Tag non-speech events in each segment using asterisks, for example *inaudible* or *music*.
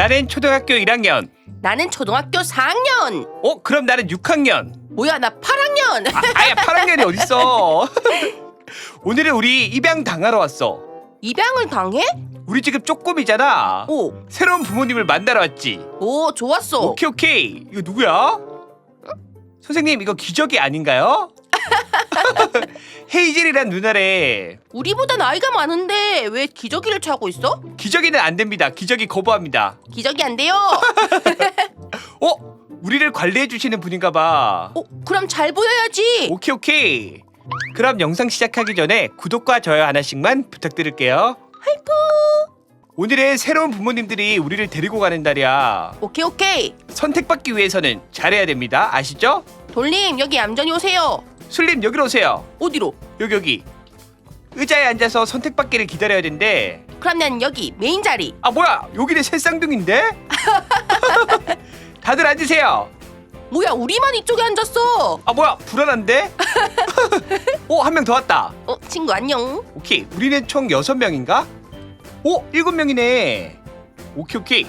나는 초등학교 1학년. 나는 초등학교 4학년. 어, 그럼 나는 6학년. 뭐야 나 8학년. 아, 아야 8학년이 어딨어? *laughs* 오늘은 우리 입양 당하러 왔어. 입양을 당해? 우리 지금 쪼꼬미잖아. 오, 새로운 부모님을 만나러 왔지. 오 좋았어. 오케이 오케이. 이거 누구야? 선생님 이거 기적이 아닌가요? *laughs* 헤이즐이란 누나래. 우리보다 나이가 많은데 왜 기저귀를 차고 있어? 기적이는 안 됩니다. 기적이 거부합니다. 기저귀 안 돼요. *laughs* 어? 우리를 관리해 주시는 분인가 봐. 어, 그럼 잘 보여야지. 오케이 오케이. 그럼 영상 시작하기 전에 구독과 좋아요 하나씩만 부탁드릴게요. 하이프. 오늘은 새로운 부모님들이 우리를 데리고 가는 날이야. 오케이 오케이. 선택받기 위해서는 잘해야 됩니다. 아시죠? 돌님 여기 얌전히 오세요. 술님 여기로 오세요. 어디로? 여기 여기. 의자에 앉아서 선택받기를 기다려야 된대. 그럼 난 여기 메인 자리. 아 뭐야? 여기는 새 쌍둥인데? *laughs* 다들 앉으세요. 뭐야 우리만 이쪽에 앉았어. 아 뭐야? 불안한데? 오 *laughs* 한 명 더 왔다. 어 친구 안녕. 오케이. 우리는 총 여섯 명인가? 오 일곱 명이네. 오케이 오케이.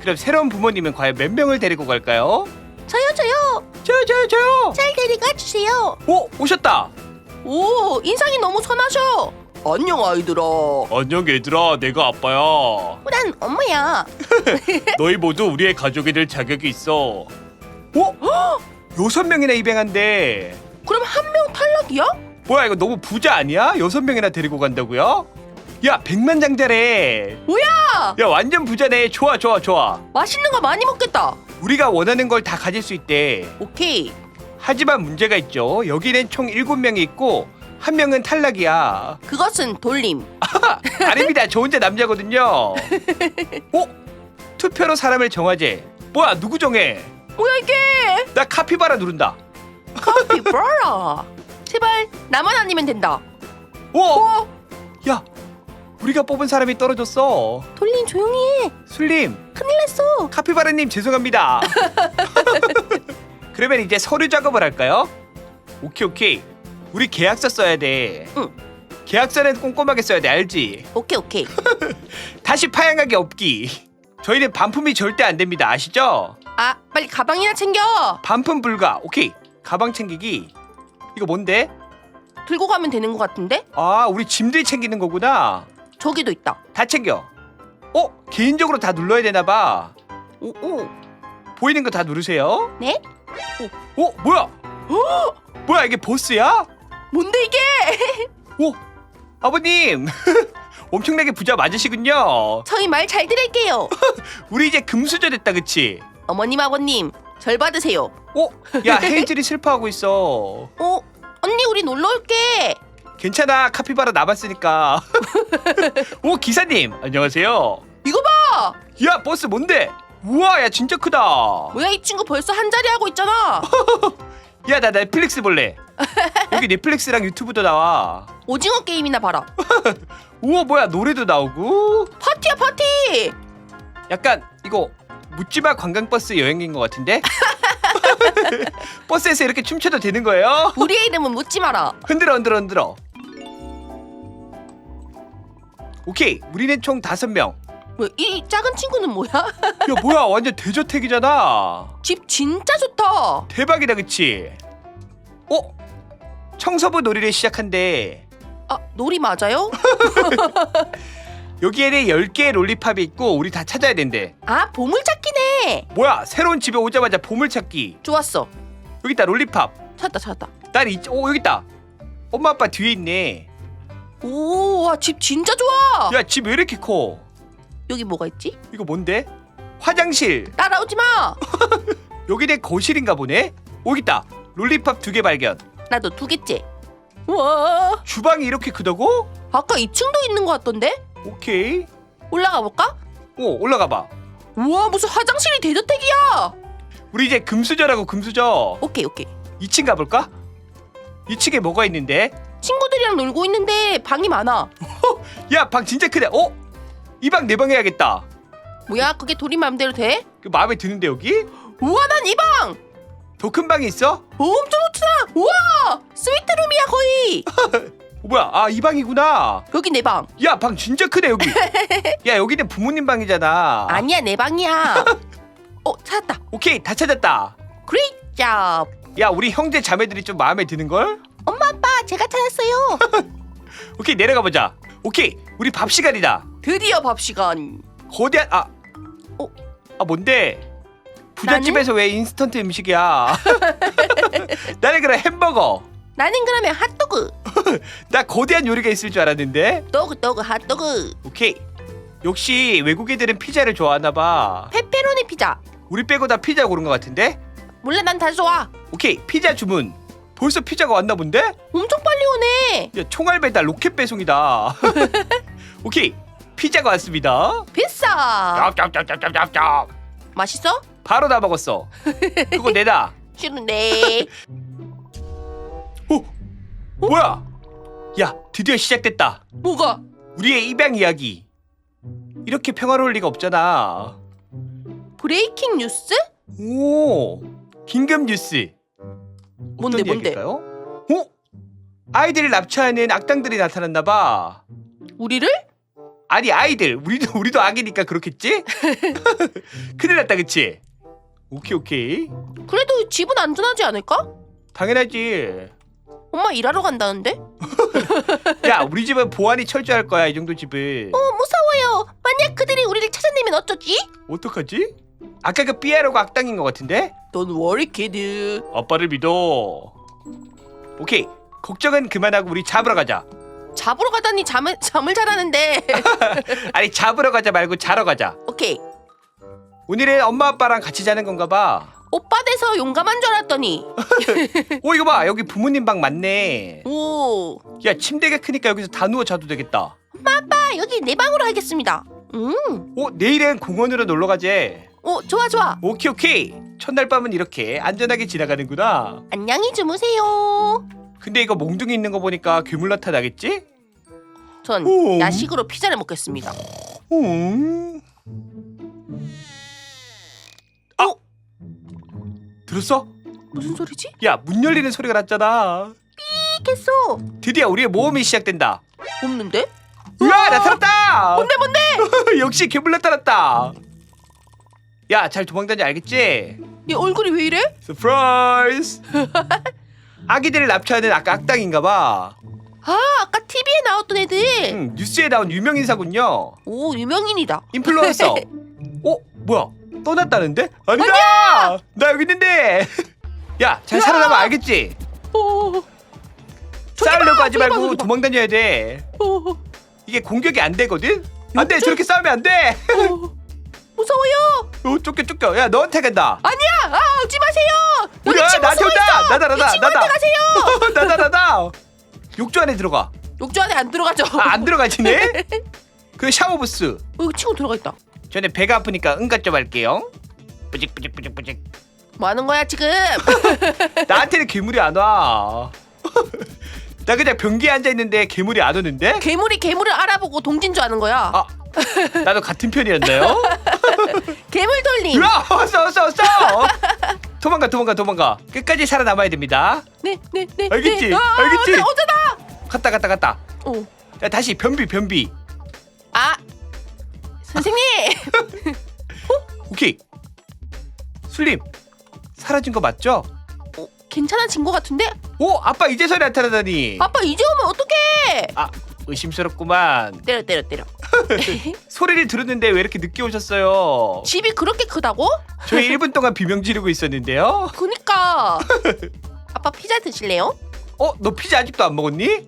그럼 새로운 부모님은 과연 몇 명을 데리고 갈까요? 저요 저요. 저요 저요 저요. 잘 데려가 주세요. 오 오셨다. 오 인상이 너무 선하셔. 안녕 아이들아. 안녕 얘들아. 내가 아빠야. 난 엄마야. *laughs* 너희 모두 우리의 가족이 될 자격이 있어. 오 여섯 명이나 입양한대. 그럼 한 명 탈락이야? 뭐야 이거 너무 부자 아니야? 여섯 명이나 데리고 간다고요? 야 백만장자래. 뭐야? 야 완전 부자네. 좋아 좋아 좋아. 맛있는 거 많이 먹겠다. 우리가 원하는 걸 다 가질 수 있대. 오케이. 하지만 문제가 있죠. 여기는 총 일곱 명이 있고 한 명은 탈락이야. 그것은 돌림. 아닙니다. 저 혼자 남자거든요. *laughs* 어? 투표로 사람을 정하재. 뭐야 누구 정해? 뭐야 이게? 나 카피바라 누른다. 카피바라. 제발 나만 아니면 된다. 오! 어? 야, 우리가 뽑은 사람이 떨어졌어. 돌림 조용히 해. 술님, 큰일 났어. 카피바라님 죄송합니다. *laughs* 그러면 이제 서류 작업을 할까요? 오케이 오케이. 우리 계약서 써야 돼. 응. 계약서는 꼼꼼하게 써야 돼, 알지? 오케이 오케이. *laughs* 다시 파양하기 없기. 저희는 반품이 절대 안 됩니다, 아시죠? 아 빨리 가방이나 챙겨. 반품 불가. 오케이. 가방 챙기기. 이거 뭔데? 들고 가면 되는 것 같은데? 아, 우리 짐들 챙기는 거구나. 저기도 있다. 다 챙겨. 어? 개인적으로 다 눌러야 되나 봐. 오 오. 보이는 거 다 누르세요. 네? 어? 어? 뭐야? *gasps* 뭐야 이게 보스야? 뭔데 이게? *laughs* 오 아버님 *laughs* 엄청나게 부자 맞으시군요. 저희 말 잘 들을게요. *laughs* 우리 이제 금수저 됐다 그치? 어머님 아버님 절 받으세요. 어? 야 헤이즐이 슬퍼하고 있어. 어 언니 우리 놀러 올게. 괜찮아 카피바라 남았으니까. *laughs* 오 기사님 안녕하세요. 이거 봐. 야 버스 뭔데? 우와 야 진짜 크다. 뭐야 이 친구 벌써 한 자리 하고 있잖아. *laughs* 야 나 넷플릭스 볼래. *laughs* 여기 넷플릭스랑 유튜브도 나와. 오징어 게임이나 봐라. 우와 뭐야 노래도 나오고. 파티야 파티. 약간 이거 묻지마 관광버스 여행인 것 같은데? 버스에서 이렇게 춤춰도 되는 거예요? 우리의 이름은 묻지 마라. 흔들어 흔들어 흔들어 오케이 우리는 총 다섯 명야 뭐이 작은 친구는 뭐야? *laughs* 뭐야 완전 대저택이잖아 집 진짜 좋다. 대박이다 그치? 어? 청소부 놀이를 시작한대 아 놀이 맞아요? *laughs* 여기에는 10개의 롤리팝이 있고 우리 다 찾아야 된대 아 보물찾기네. 뭐야 새로운 집에 오자마자 보물찾기 좋았어. 여기 있다 롤리팝 찾았다 찾았다. 난 이, 오 여기 있다 엄마 아빠 뒤에 있네 오와 집 진짜 좋아. 야 집 왜 이렇게 커? 여기 뭐가 있지? 이거 뭔데? 화장실 따라오지 마. *laughs* 여기 내 거실인가 보네? 오 여기 있다 롤리팝 두 개 발견 나도 두 개째. 와 주방이 이렇게 크다고? 아까 2층도 있는 것 같던데? 오케이 올라가 볼까? 오 올라가 봐 우와 무슨 화장실이 대저택이야. 우리 이제 금수저라고 금수저 오케이 오케이. 2층 가볼까? 2층에 뭐가 있는데? 친구들이랑 놀고 있는데 방이 많아. *laughs* 야 방 진짜 크네 어? 이 방 내 방 해야겠다 뭐야 그게 돌이 맘대로 돼? 그 마음에 드는데 여기? 우와 난 이 방. 더 큰 방이 있어? 엄청 좋다. 우와 스위트룸이야 거의. *laughs* 어, 뭐야? 아 이 방이구나. 여기 내 방. 야 방 진짜 크네 여기. *laughs* 야 여기는 부모님 방이잖아. 아니야 내 방이야. 어 찾았다. 오케이 다 찾았다. 그레이트 잡. 야 우리 형제 자매들이 좀 마음에 드는 걸? 엄마 아빠 제가 찾았어요. *laughs* 오케이 내려가 보자. 오케이 우리 밥 시간이다. 드디어 밥 시간. 거대한 아, 어? 아 뭔데? 부잣집에서 왜 인스턴트 음식이야? *laughs* 나는 그럼 햄버거. 나는 그러면 핫도그. *laughs* 나 거대한 요리가 있을 줄 알았는데. 도그 도그 핫도그. 오케이. 역시 외국 애들은 피자를 좋아하나 봐. 페페로니 피자. 우리 빼고 다 피자 고른 것 같은데? 몰라 난 다 좋아. 오케이 피자 주문. 벌써 피자가 왔나 본데? 엄청 빨리 오네. 야 총알 배달 로켓 배송이다. *laughs* 오케이 피자가 왔습니다. 비싸. 짭짭짭짭짭짭. 맛있어? 바로 다 먹었어. 그거 내다. 싫은데. 오 뭐야? 야 드디어 시작됐다. 뭐가? 우리의 입양 이야기. 이렇게 평화로울 리가 없잖아. 브레이킹 뉴스? 오 긴급 뉴스. 뭔데? 이야기일까요? 어? 아이들을 납치하는 악당들이 나타났나 봐. 우리를? 아니 아이들 우리도 우리도 악이니까 그렇겠지? *laughs* *laughs* 큰일 났다 그치? 오케이 오케이 그래도 집은 안전하지 않을까? 당연하지 엄마 일하러 간다는데? *laughs* 야 우리 집은 보안이 철저할 거야 이 정도 집은 어 무서워요. 만약 그들이 우리를 찾아내면 어쩌지? 어떡하지? 아까 그 삐아로가 악당인 것 같은데? 넌 워리 키드. 아빠를 믿어 오케이 걱정은 그만하고 우리 잡으러 가자 잡으러 가다니 잠을 잠을 잘하는데. *laughs* 아니 잡으러 가자 말고 자러 가자 오케이. 오늘은 엄마 아빠랑 같이 자는 건가 봐 오빠 돼서 용감한 줄 알았더니. *laughs* 오 이거 봐 여기 부모님 방 맞네 오. 야 침대가 크니까 여기서 다 누워 자도 되겠다 아빠 여기 내 방으로 하겠습니다. 음. 오 내일은 공원으로 놀러 가재 오 좋아 좋아. 오케이 오케이 첫날 밤은 이렇게 안전하게 지나가는구나 안녕히 주무세요. 근데 이거 몽둥이 있는 거 보니까 괴물 나타나겠지? 전 오. 야식으로 피자를 먹겠습니다. 음. 아! 들었어? 무슨 소리지? 야 문 열리는 소리가 났잖아 깼어. 드디어 우리의 모험이 시작된다 없는데? 우와 나타났다 뭔데 뭔데? *laughs* 역시 괴물 나타났다 야 잘 도망다니 알겠지? 얘 얼굴이 왜 이래? 서프라이즈 *laughs* 아기들을 납치하는 아까 악당인가 봐 아 아까 TV에 나왔던 애들. 음, 뉴스에 나온 유명 인사군요 오 유명인이다. 인플루언서. *laughs* 어 뭐야? 떠났다는데? 아니다. 나 여기 있는데. *laughs* 야, 잘 살아남아 알겠지? 오. 싸우려고 하지 저기 봐, 말고 저기 봐. 도망 다녀야 돼. 오. 이게 공격이 안 되거든. 안 돼. 저렇게 싸우면 안 돼. 오. 무서워요. 어, 쫓겨 쫓겨. 야, 너한테 간다. 아니야. 아 오지 마세요. 여기 야, 친구 나한테 숨어 온다. 있어. 나다, 나다, 이 친구한테 나다. 가세요. *laughs* 나다 나다. 욕조 안에 들어가. 욕조 안에 안 들어가죠. 아, 안 들어가지네. *laughs* 그 샤워 부스. 어, 친구 들어가 있다. 전에 배가 아프니까 응가 좀 할게요. 뿌직 뿌직 뿌직 뿌직. 뭐 하는 거야 지금? *laughs* 나한테는 괴물이 안 와. 나 그냥 변기에 앉아 있는데 괴물이 안 오는데? 괴물이 괴물을 알아보고 동진 줄 아는 거야. 아, 나도 같은 편이었나요? *laughs* 괴물 돌림. 야, 왔어, 왔어, 왔어! 도망가, 도망가, 도망가. 끝까지 살아남아야 됩니다. 네, 네, 네. 알겠지? 네. 아, 알겠지? 어쩌- 어쩌다. 갔다, 갔다, 갔다. 오. 야, 다시 변비, 변비. 아. 선생님. *laughs* 오케이. 술림, 사라진 거 맞죠? 어, 괜찮아진 것 같은데? 오, 아빠 이제서야 나타나다니. 아빠 이제 오면 어떡해? 아, 의심스럽구만. 때려 때려 때려. *laughs* 소리를 들었는데 왜 이렇게 늦게 오셨어요? 집이 그렇게 크다고? 저희 1분 동안 비명 지르고 있었는데요. 그니까. *laughs* 아빠 피자 드실래요? 어, 너 피자 아직도 안 먹었니? *laughs*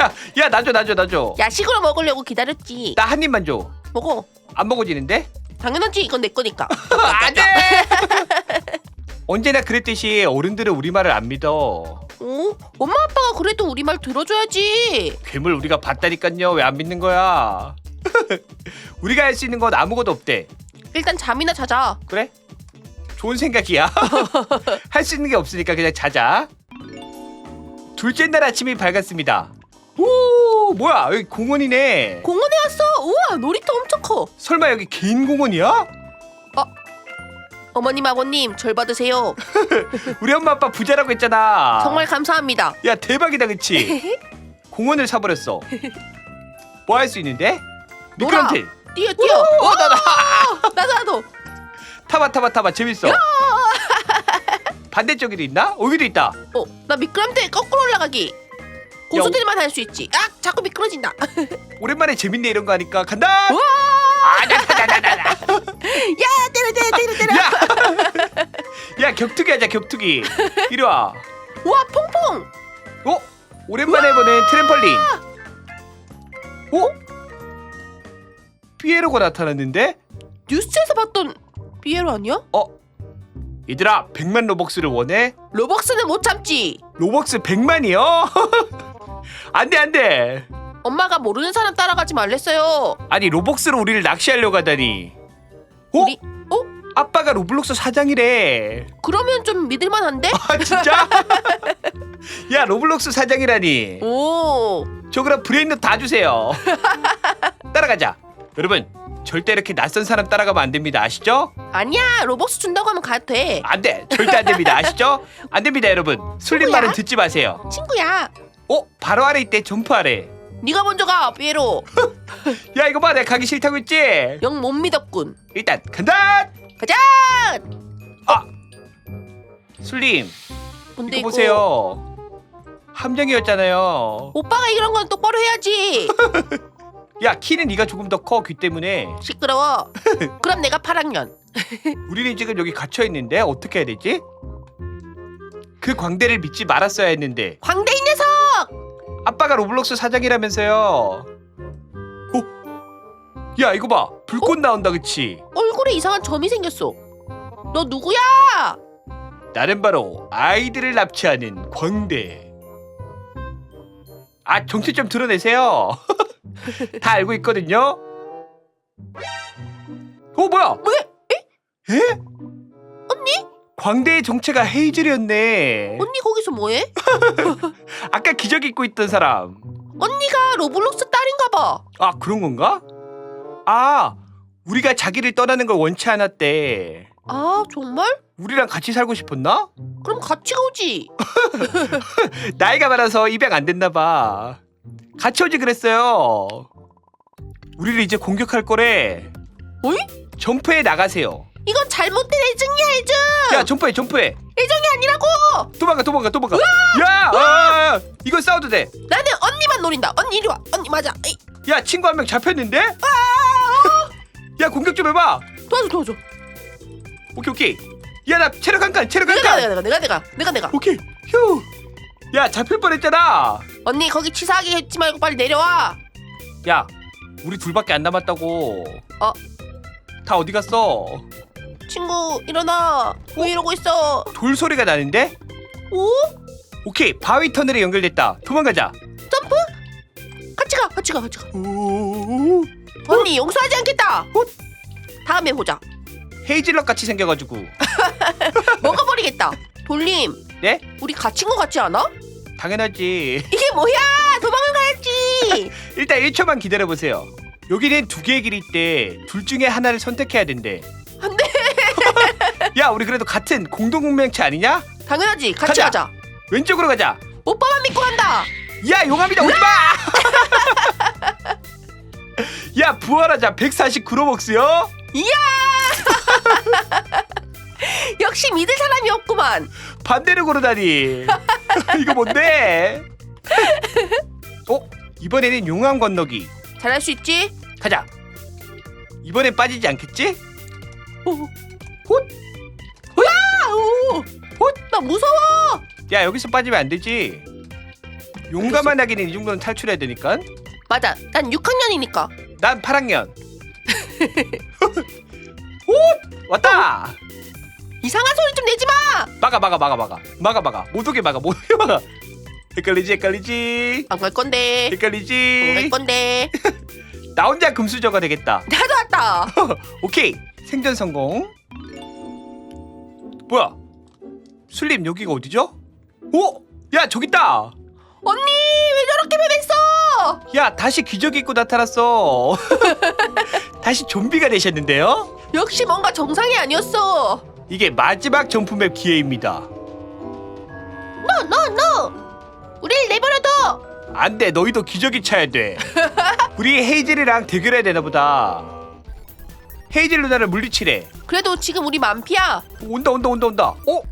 야, 야, 나줘, 나줘, 나줘. 야식으로 먹으려고 기다렸지. 나 한 입만 줘. 먹어. 안 먹어지는데? 당연하지. 이건 내 거니까. 안 돼. 언제나 그랬듯이 어른들은 우리 말을 안 믿어. 오, 엄마 아빠가 그래도 우리 말 들어줘야지. 괴물 우리가 봤다니까요. 왜 안 믿는 거야? *laughs* 우리가 할 수 있는 건 아무것도 없대. 일단 잠이나 자자. 그래? 좋은 생각이야. *laughs* 할 수 있는 게 없으니까 그냥 자자. 둘째 날 아침이 밝았습니다. 오, 뭐야? 여기 공원이네. 공원에 왔어. 우와, 놀이터 엄청 커. 설마 여기 개인 공원이야? 어머님 아버님 절 받으세요. *laughs* 우리 엄마 아빠 부자라고 했잖아. 정말 감사합니다. 야 대박이다 그치? *laughs* 공원을 사버렸어. 뭐 할 수 있는데? 놀아. 미끄럼틀. 뛰어 뛰어. 어, 나, 나. 나도 나도. 타봐, 타봐, 타봐. 재밌어. *laughs* 반대쪽에도 있나? 여기도 있다. 어, 나 미끄럼틀 거꾸로 올라가기. 고수들만 할 수 있지. 아, 자꾸 미끄러진다. 오랜만에 재밌네 이런 거 하니까 간다. 우와! 아, 나, 나, 나, 나, 나. 야, 때려 때려 때려 때려. 야, *laughs* 야 격투기 하자 격투기. 이리 와. 우와, 퐁퐁. 어? 오랜만에 보는 트램펄린. 어? 피에로가 나타났는데? 뉴스에서 봤던 비에로 아니야? 어? 얘들아 100만 로벅스를 원해? 로벅스는 못 참지. 로벅스 100만이요? *laughs* 안돼 안돼 엄마가 모르는 사람 따라가지 말랬어요. 아니 로벅스로 우리를 낚시하려고 하다니 어? 우리 어? 아빠가 로블록스 사장이래 그러면 좀 믿을만한데? 아 진짜? *laughs* 야 로블록스 사장이라니 오. 저 그럼 브레인도 다 주세요 *laughs* 따라가자 여러분 절대 이렇게 낯선 사람 따라가면 안 됩니다 아시죠? 아니야, 로벅스 준다고 하면 가도 돼. 안 돼 절대 안 됩니다 아시죠? 안 됩니다 여러분 친구야? 말은 듣지 마세요 친구야. 어? 바로 아래 있대 점프하래 네가 먼저 가, 비에로. *laughs* 야 이거 봐 내가 가기 싫다고 했지? 영 못 믿었군. 일단 간다 가자. 술림 근데 이거 이거 보세요 함정이었잖아요 오빠가 이런 건 똑바로 해야지. *laughs* 야 키는 네가 조금 더 커 귀 때문에 시끄러워. *laughs* 그럼 내가 8학년. *laughs* 우리는 지금 여기 갇혀 있는데 어떻게 해야 되지? 그 광대를 믿지 말았어야 했는데 광대 이 녀석. 아빠가 로블록스 사장이라면서요 어? 야 이거 봐 불꽃 나온다 그치? 얼굴에 이상한 점이 생겼어. 너 누구야? 나는 바로 아이들을 납치하는 광대 아 정체 좀 드러내세요 *laughs* 다 알고 있거든요 어 뭐야 왜? 에? 언니? 광대의 정체가 헤이즐이었네 언니 거기서 뭐해? *laughs* 아까 기적 잊고 있던 사람 언니가 로블록스 딸인가 봐. 아 그런 건가? 아 우리가 자기를 떠나는 걸 원치 않았대 아 정말? 우리랑 같이 살고 싶었나? 그럼 같이 오지. *laughs* 나이가 많아서 입양 안 됐나 봐 같이 오지 그랬어요 우리를 이제 공격할 거래 어이? 점프해 나가세요 이건 잘못된 애증이야 애증. 야 점프해 점프해 애정이 아니라고. 도망가 도망가 도망가 야 아, 이거 싸워도 돼야 나는 언니만 노린다. 언니 이리 와. 언니 맞아. 에이, 친구 한 명 잡혔는데? 야 공격 좀 해봐 도와줘 도와줘. 오케이 오케이 야 나 체력 한 칸 체력 내가 한칸 내가 내가 내가 내가 내가. 오케이 휴. 야 잡힐 뻔했잖아. 언니 거기 치사하게 했지 말고 빨리 내려와. 야 우리 둘밖에 안 남았다고. 어? 다 어디 갔어? 친구 일어나. 왜 이러고 있어? 돌 소리가 나는데? 오? 오케이 바위 터널에 연결됐다. 도망가자. 점프? 가 같이 가 같이 가. 오. 언니 용서하지 않겠다. 다음에 보자. 헤이즐넛 같이 생겨가지고. *laughs* 먹어버리겠다. 돌림. 네? 우리 갇힌 거 같지 않아? 당연하지. *laughs* 이게 뭐야? 도망을 가야지. *laughs* 일단 1초만 기다려 보세요. 여기는 두 개의 길이 있대. 둘 중에 하나를 선택해야 된대. 안 돼. 야 우리 그래도 같은 공동 운명체 아니냐? 당연하지. 같이 가자. 가자. 왼쪽으로 가자. 오빠만 믿고 간다. 야 용암이다 오지 마 *laughs* 야 부활하자 149로벅스요 이야! *laughs* 역시 믿을 사람이 없구만. 반대로 고르다니 *laughs* 이거 뭔데 어 이번에는 용암 건너기 잘할 수 있지? 가자 이번엔 빠지지 않겠지 오. 훗. 야! 오. 훗. 나 무서워. 야 여기서 빠지면 안 되지 용감한 아기는 이 정도는 탈출해야 되니까 맞아. 난 6학년이니까. 난 8학년 *laughs* 오 왔다 이상한 소리 좀 내지 마. 막아 막아 막아 막아 막아 막아 못 오게 막아 못 오게 막아 헷갈리지 헷갈리지 안 갈 건데. 안 갈 헷갈리지 건데. *laughs* 나 혼자 금수저가 되겠다 *laughs* 나도 왔다. 오케이 생존 성공 뭐야 술림 여기가 어디죠? 오! 야 저기 있다 언니 왜 저렇게 변했어? 야 다시 기적이 있고 나타났어 *laughs* 다시 좀비가 되셨는데요? 역시 뭔가 정상이 아니었어. 이게 마지막 점프맵 기회입니다 노, 노, 노. 우릴 내버려둬. 안돼 너희도 기저귀 차야 돼 *laughs* 우리 헤이즐이랑 대결해야 되나 보다 헤이즐 누나를 물리치래 그래도 지금 우리 만피야. 온다 온다 온다 온다 어?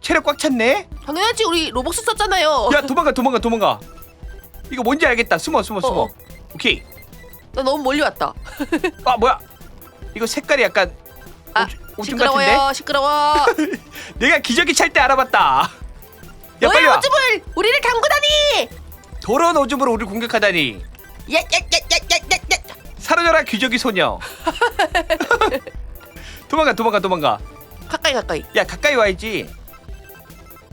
체력 꽉 찼네? 당연하지 우리 로벅스 썼잖아요. 야 도망가 도망가 도망가 이거 뭔지 알겠다 숨어 숨어 숨어 어, 어. 오케이 나 너무 멀리 왔다. *laughs* 아 뭐야 이거 색깔이 약간 아 오줌- 오줌? 시끄러워요 시끄러워. *laughs* 내가 기저귀 찰 때 알아봤다 야 너의 빨리 와 오줌을 우리를 담그다니. 더러운 오줌으로 우리 공격하다니 야야야야야야야. 사라져라 기저귀 소녀 *laughs* 도망가 도망가 도망가 가까이 가까이. 야 가까이 와야지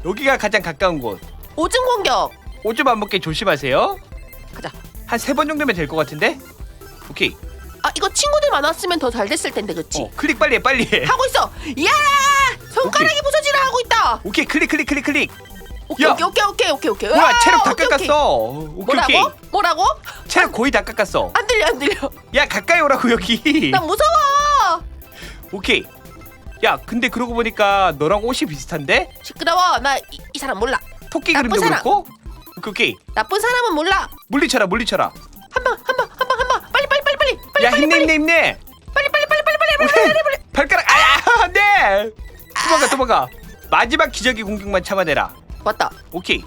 여기가 가장 가까운 곳 오줌 공격. 오줌 안 먹게 조심하세요 가자. 한 세 번 정도면 될 것 같은데 오케이 아 이거 친구들 많았으면 더 잘 됐을 텐데 그치? 어, 클릭 빨리 해 빨리 해 하고 있어. 야 손가락이 오케이. 부서지라 하고 있다. 오케이 클릭 클릭 클릭 클릭 오케이 야. 오케이 오케이 오케이 오케이 오케이. 뭐야 아, 체력 다 오케이, 오케이. 깎았어 오케이 뭐라고? 오케이 뭐라고? 체력 거의 다 깎았어 안 들려 안 들려. 야 가까이 오라고 여기 나 무서워. 오케이 야 근데 그러고 보니까 너랑 옷이 비슷한데 시끄러워. 나 이 사람 몰라. 토끼 나쁜 그림도 사람. 그렇고 오케이 나쁜 사람은 몰라. 물리쳐라 물리쳐라 한 방 한 방 한 방 한 방. 빨리 빨리 빨리 빨리. 빨리 야 빨리 힘내 힘내 힘내 빨리 빨리 빨리 빨리 빨리 빨리 빨리 빨리. 발가락 아야 안돼 도망가 도망가 마지막 기저귀 공격만 참아내라 왔다. 오케이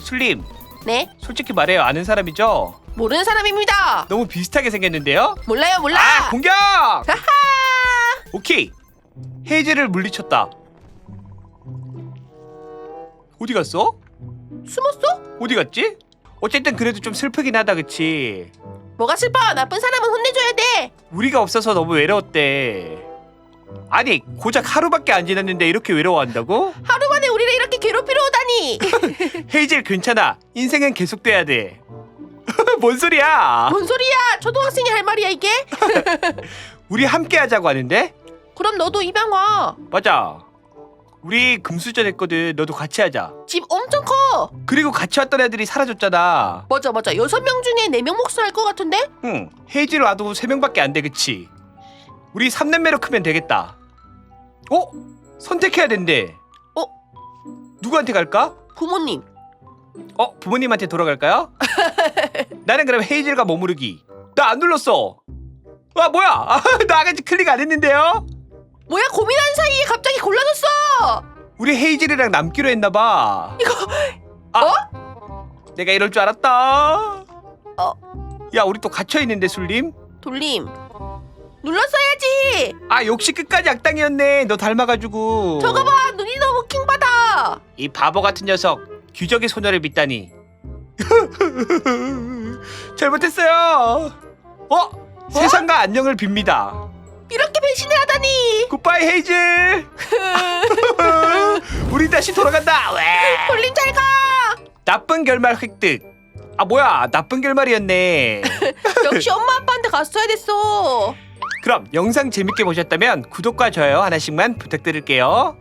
술님 네 솔직히 말해요 아는 사람이죠 모르는 사람입니다. 너무 비슷하게 생겼는데요 몰라요 몰라. 아 공격 하하. 오케이 헤이즈를 물리쳤다 어디 갔어 숨었어? 어디 갔지 어쨌든 그래도 좀 슬프긴 하다 그치 뭐가 슬퍼? 나쁜 사람은 혼내줘야 돼. 우리가 없어서 너무 외로웠대 아니 고작 하루밖에 안 지났는데 이렇게 외로워한다고 하루 만에 우리를 이렇게 괴롭히러 오다니. 헤이즐 *laughs* 괜찮아 인생은 계속돼야 돼뭔 *laughs* 소리야 뭔 소리야? 초등학생이 할 말이야 이게? *laughs* 우리 함께 하자고 하는데 그럼 너도 입양 와. 맞아 우리 금수저 됐거든 너도 같이 하자 집 엄청 커. 그리고 같이 왔던 애들이 사라졌잖아 맞아 맞아. 여섯 명 중에 네명 몫을 할것 같은데? 응 헤이즐 와도 3명밖에 안 돼 그치 우리 3남매로 크면 되겠다 어? 선택해야 된대 어? 누구한테 갈까? 부모님. 어? 부모님한테 돌아갈까요? *laughs* 나는 그럼 헤이즐과 머무르기 나 안 눌렀어 아 뭐야 아, *laughs* 나 아직 클릭 안 했는데요 뭐야 고민하는 사이에 갑자기 골라줬어. 우리 헤이즐이랑 남기로 했나봐 이거 아, 내가 이럴 줄 알았다 어? 야 우리 또 갇혀 있는데 술님 돌림. 눌렀어야지. 아 역시 끝까지 악당이었네 너 닮아가지고 저거 봐 눈이 너무 킹받아. 이 바보 같은 녀석 규적의 소녀를 믿다니 *laughs* 잘못했어요 어? 세상과 안녕을 빕니다 이렇게 배신을 하다니. 굿바이 헤이즐 *laughs* 우리 다시 돌아간다 왜? 돌림 잘 가. 나쁜 결말 획득 아 뭐야 나쁜 결말이었네 *laughs* 역시 엄마 아빠한테 갔어야 됐어. 그럼 영상 재밌게 보셨다면 구독과 좋아요 하나씩만 부탁드릴게요